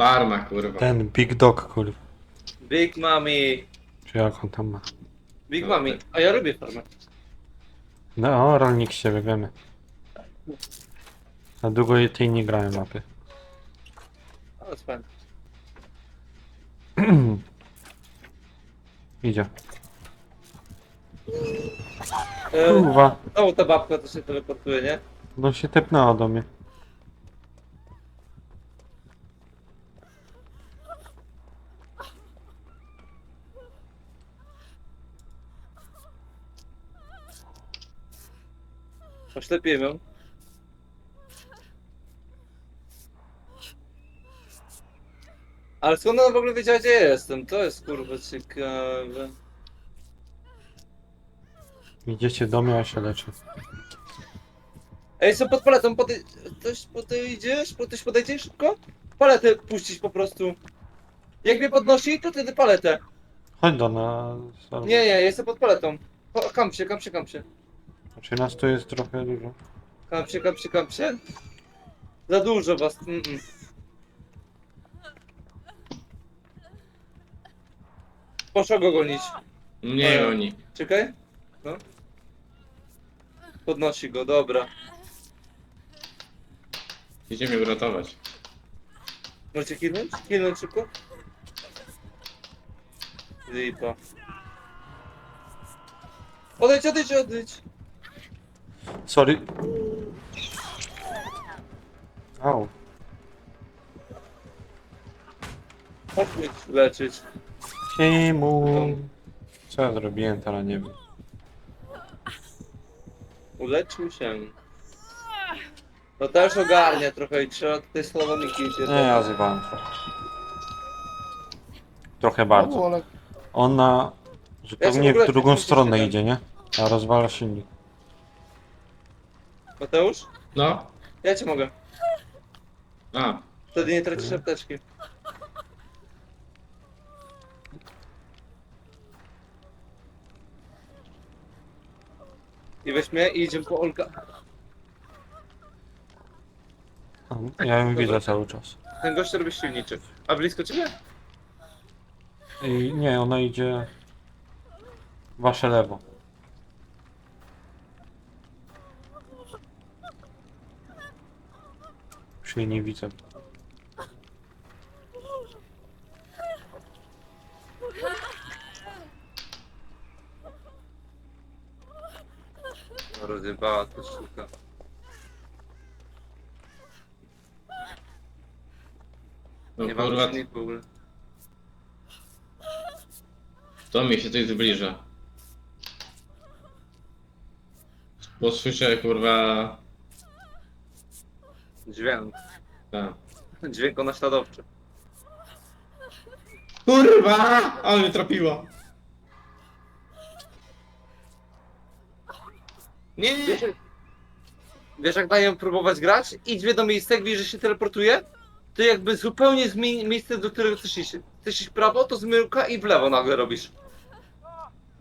Farma, kurwa. Ten Big Dog, kurwa. Big Mami. Czy jak on tam ma? Big No, Mami. A ja lubię farmę. No, rolnik z siebie, wiemy. Na długo tej nie grałem mapy. Ale jest fajne. Idzie. E, Kurwa. znowu ta babka to się teleportuje, nie? No się tepnęła do mnie. Oślepiłem ją. Ale skąd ona w ogóle wiedziała, gdzie jestem? To jest kurwa ciekawe. Idziecie do mnie, a się leczy. Ej, co pod paletą? Podej... Ktoś podejdziesz? Ktoś podejdzie szybko? Paletę puścić po prostu. Jak mnie podnosi, to wtedy paletę. Chodź do nas. Nie, nie, jestem pod paletą. Kam się, kam się, kam się. Znaczy nas tu jest trochę dużo. Kam się, kam się, kam się. Za dużo was. Mm -mm. Poszła go gonić. Nie oni. Czekaj. No. Podnosi go, dobra. Idzie mnie uratować. Możecie kilnąć? Kilnąć szybko? Lipa. Odejdź, odejdź, odejdź. Sorry. Au. Chodź mnie leczyć. Czemu? Co ja zrobiłem teraz, nie wiem. Uleczył się. No też ogarnia trochę i trzeba tutaj słowomiki iść. Nie, ja zjebałem to. Trochę bardzo. No, ale... Ona zupełnie ogóle w drugą stronę tak. idzie, nie? A rozwala silnik. Mateusz? No. Ja cię mogę. A. Wtedy nie tracisz apteczki. I weź mnie i idziemy po Olka. Ja ją widzę cały czas. Ten gość robi silniczy. A blisko ciebie? I nie, ona idzie wasze lewo. Już jej nie widzę. Rozjebała to sztuka. No Nie mam kurwa, w ogóle. to mi się coś zbliża. Bo słyszę kurwa... Dźwięk. Ta. Dźwięk naśladowczy. Kurwa! Ale mnie trafiła. Nie, nie, Wiesz, wiesz jak próbować grać? Idź do miejsca, jak widzisz, że się teleportuje, to jakby zupełnie zmień miejsce, do którego chcesz iść. Chcesz iść w prawo, to zmyłka i w lewo nagle robisz.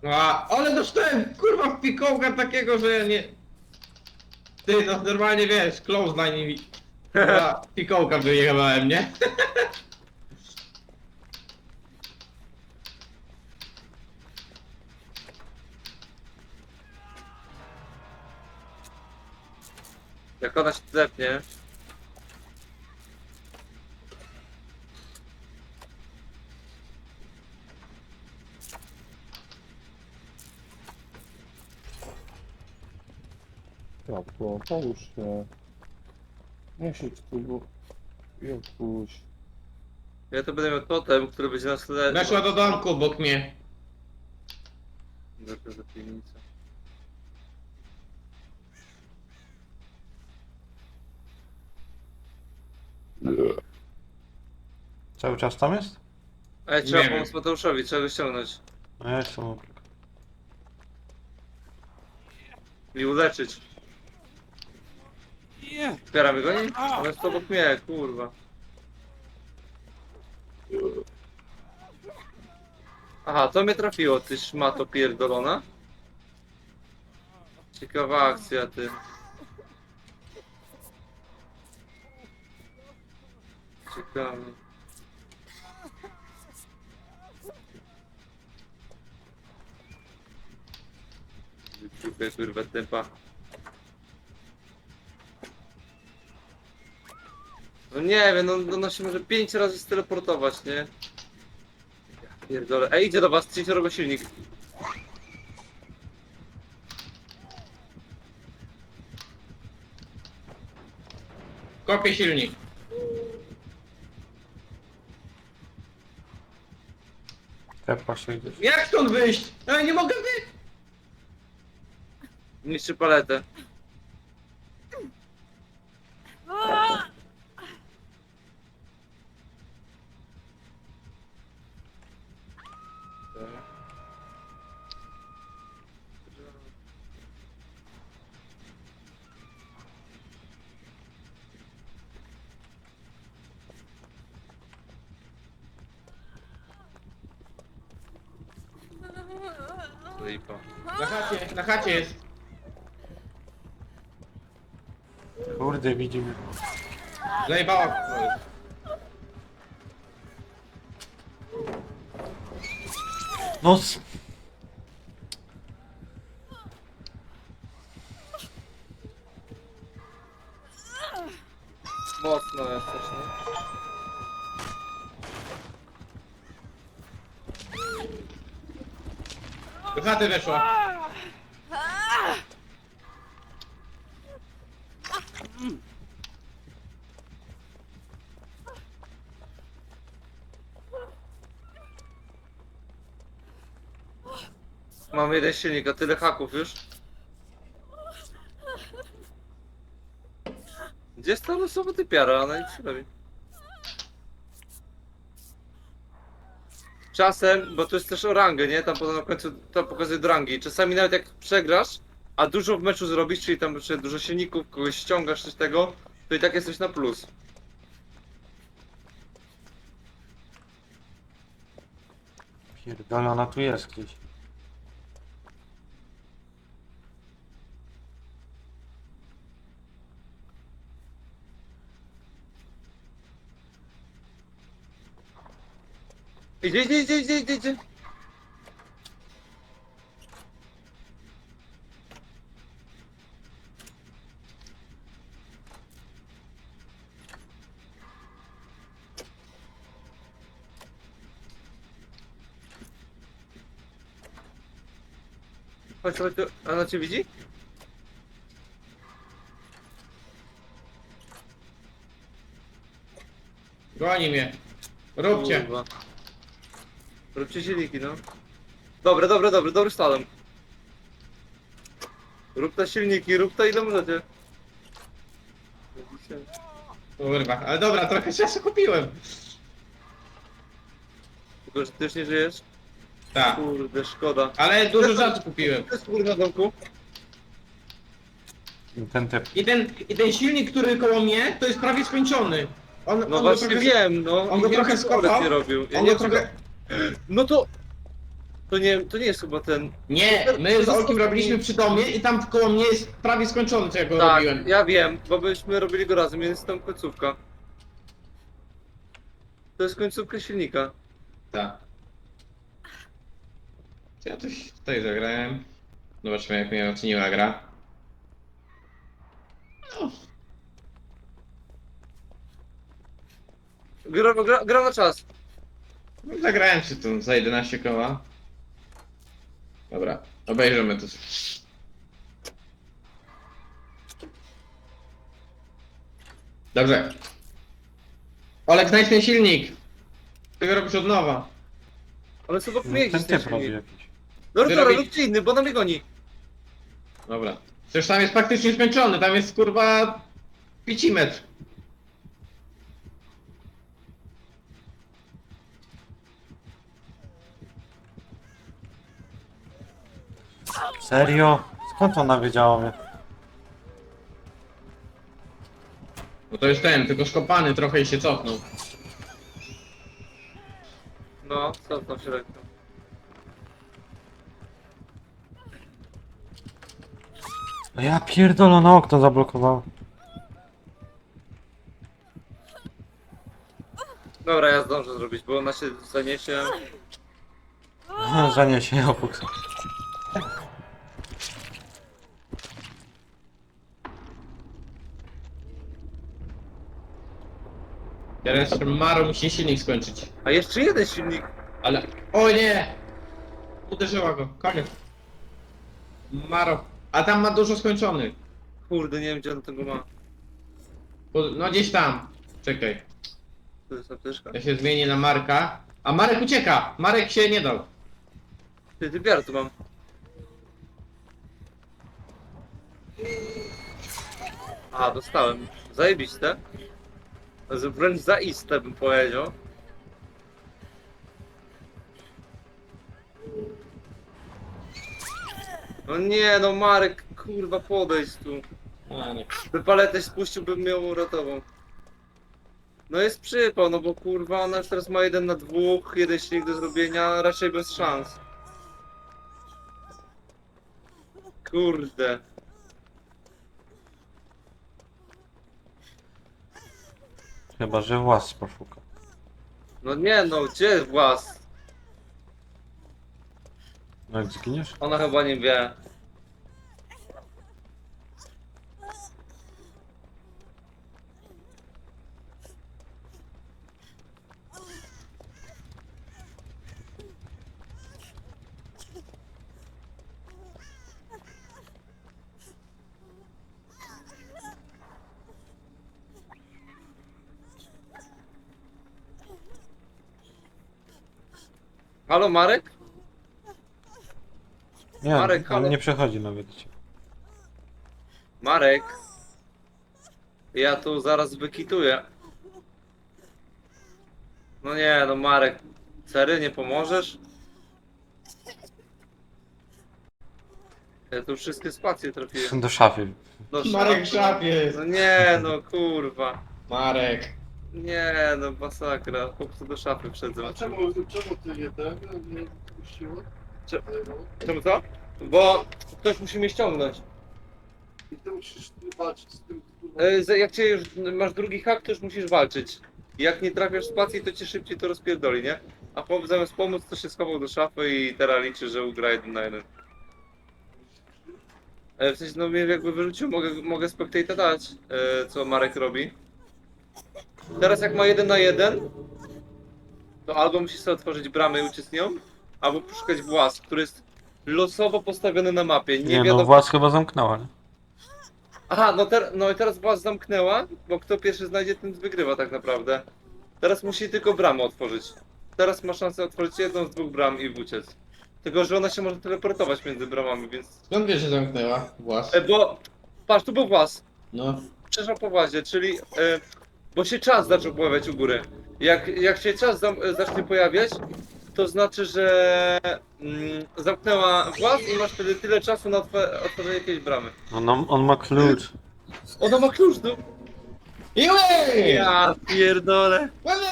A, ale dostałem kurwa w pikołka takiego, że ja nie... Ty, no normalnie wiesz, close na nim i... Kurwa, pikołka wyjechałem, nie? Jak ona się zepnie. Tak, to połóż się. Nie siedź tu, odpuść. Ja to będę miał totem, który będzie nas le... Weszła do domku obok mnie. Dobrze, za piwnicę. Cały czas tam jest? Ej, trzeba Nie pomóc. Mateuszowi, trzeba go ściągnąć. No ja jestem obok. I uleczyć. Nie! Zbieramy go i? On jest obok mnie, kurwa. Aha, to mnie trafiło, ty szmato pierdolona. Ciekawa akcja, ty. Ciekawe. Wyczupię, kurwa, tempa. No nie wiem, no, no ona się może pięć razy steleportować, nie? Ja pierdolę. Ej, idzie do was, trzeci silnik. Kopię silnik. Gdzieś. Jak stąd wyjść? Ja nie mogę wyjść! Niszczy paletę. Lipa. Na chacie, na chacie jest. Kurde, widzimy. Zajebała. No s- Mocno jesteś, no. Do chaty weszła. Mam jeden silnik, a tyle haków już. Gdzie jest ta losowa typiara? Ona nic nie robi. Czasem, bo to jest też o rangę, nie? Tam potem na końcu to pokazuje do rangi. Czasami nawet jak przegrasz, a dużo w meczu zrobisz, czyli tam jeszcze dużo silników, kogoś ściągasz coś tego, to i tak jesteś na plus. pierdolę, ona tu jest gdzieś. Idzie, idzie, idzie, idzie, idzie, idzie. Chodź, chodź, tu. A ona cię widzi? Goni mnie. Róbcie. Silniki, no. Dobre, dobre, dobre, dobry slalom. Rób te silniki, rób te ile możecie. Kurwa, ale dobra, trochę czasu kupiłem. Tylko, że ty już nie żyjesz? Tak. Kurde, szkoda. Ale dużo rzeczy kupiłem. To jest kurwa domku. I ten. I ten, I ten silnik, który koło mnie, to jest prawie skończony. On, No on go właśnie trochę, wiem, no. on go Nie trochę skopał, nie robił. Ja On nie go wiem, trochę... No to... To nie, to nie jest chyba ten... Nie, my z Olkiem robiliśmy przy domie i tam koło mnie jest prawie skończony, co ja go Tak, robiłem. ja wiem, bo byśmy robili go razem, jest tam końcówka. To jest końcówka silnika. Tak. Ja coś tutaj zagrałem? Zobaczmy jak mnie oceniła gra. No, Gra, gra, gra na czas. No zagrałem się tu za 11 koła. Dobra, obejrzymy to. Dobrze. Olek, znajdź ten silnik. Ty go robisz od nowa. Ale co No, mnie ten typ robi silnik. jakiś. Dobra, Ty dobra, robi- róbcie inny, bo na mnie goni. Dobra. Przecież tam jest praktycznie skończony, tam jest kurwa picimetr. Serio? Skąd ona wiedziała mnie? No to jest ten, tylko skopany trochę i się cofnął. No, co tam się ręką. No ja pierdolę, na okno zablokowało. Dobra, ja zdążę zrobić, bo ona się zaniesie. Zaniesie obok. Teraz Maro musi silnik skończyć. A jeszcze jeden silnik. Ale... O nie! Uderzyła go, koniec. Maro. A tam ma dużo skończonych. Kurde, nie wiem gdzie on tego ma. Po- No gdzieś tam. Czekaj. To jest apteczka. Ja się zmienię na Marka. A Marek ucieka! Marek się nie dał. Ty, ty biar tu mam. A, dostałem. Zajebiste. Z- Wręcz zaiste bym powiedział. No nie, no Marek, kurwa, podejdź tu. By paletę spuścił, bym ją uratował. No jest przypał, no bo kurwa, ona już teraz ma jeden na dwóch, jeden silnik do zrobienia, raczej bez szans. Kurde. Chyba, że włas poszuka. No nie no, gdzie włas? No jak zginiesz? Ona chyba nie wie. Halo Marek? Nie, Marek, halo. on nie przechodzi nawet. Marek. Ja tu zaraz wykituję. No nie, no Marek. Sery, nie pomożesz? Ja tu wszystkie spacje trafiłem. Do szafy. Do Marek w szafy. szafie jest. No nie, no kurwa. Marek. Nie, no masakra. Prostu do szafy wszedłem. A czemu, czemu ty je tak nie puściło? Cze- Czemu co? Bo ktoś musi mnie ściągnąć. I ty musisz walczyć z tym, kurwa. E, za- Jak cię już masz drugi hak, to już musisz walczyć. Jak nie trafiasz w spacji, to cię szybciej to rozpierdoli, nie? A chłop zamiast pomóc, to się schował do szafy i teraz liczy, że ugra jeden na jeden. E, W sensie, no mnie jakby wyrzucił, mogę, mogę spectate'a dać, e, co Marek robi. Teraz jak ma jeden na jeden, to albo musi sobie otworzyć bramę i uciec z nią, albo poszukać włas, który jest losowo postawiony na mapie. Nie, Nie, no wiadomo, włas chyba zamknęła, nie? Aha, no, ter no i teraz was zamknęła, bo kto pierwszy znajdzie, ten wygrywa tak naprawdę. Teraz musi tylko bramę otworzyć. Teraz ma szansę otworzyć jedną z dwóch bram i uciec. Tylko, że ona się może teleportować między bramami, więc... Skąd wiesz, że zamknęła? Włas. E, bo... Patrz, tu był włas. No. Przeszła po włazie, czyli... E, bo się czas zaczął pojawiać u góry. Jak, jak się czas zam zacznie pojawiać, to znaczy, że mm, zamknęła włas i masz wtedy tyle czasu na otw- otworzenie jakiejś bramy. On, on ma klucz. Ona ma klucz do... Iły! Ja pierdolę.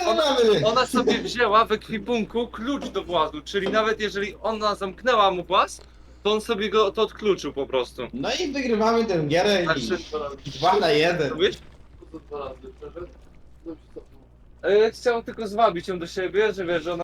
Ona... Ona sobie wzięła w ekwipunku klucz do włazu, czyli nawet jeżeli ona zamknęła mu właz, to on sobie go to odkluczył po prostu. No i wygrywamy tę gierę Znaczy, i razy. dwa na jeden. Wiesz? Dwa razy, przeszedł. No? E, Chciałem tylko zwabić ją do siebie, że wiesz, że ona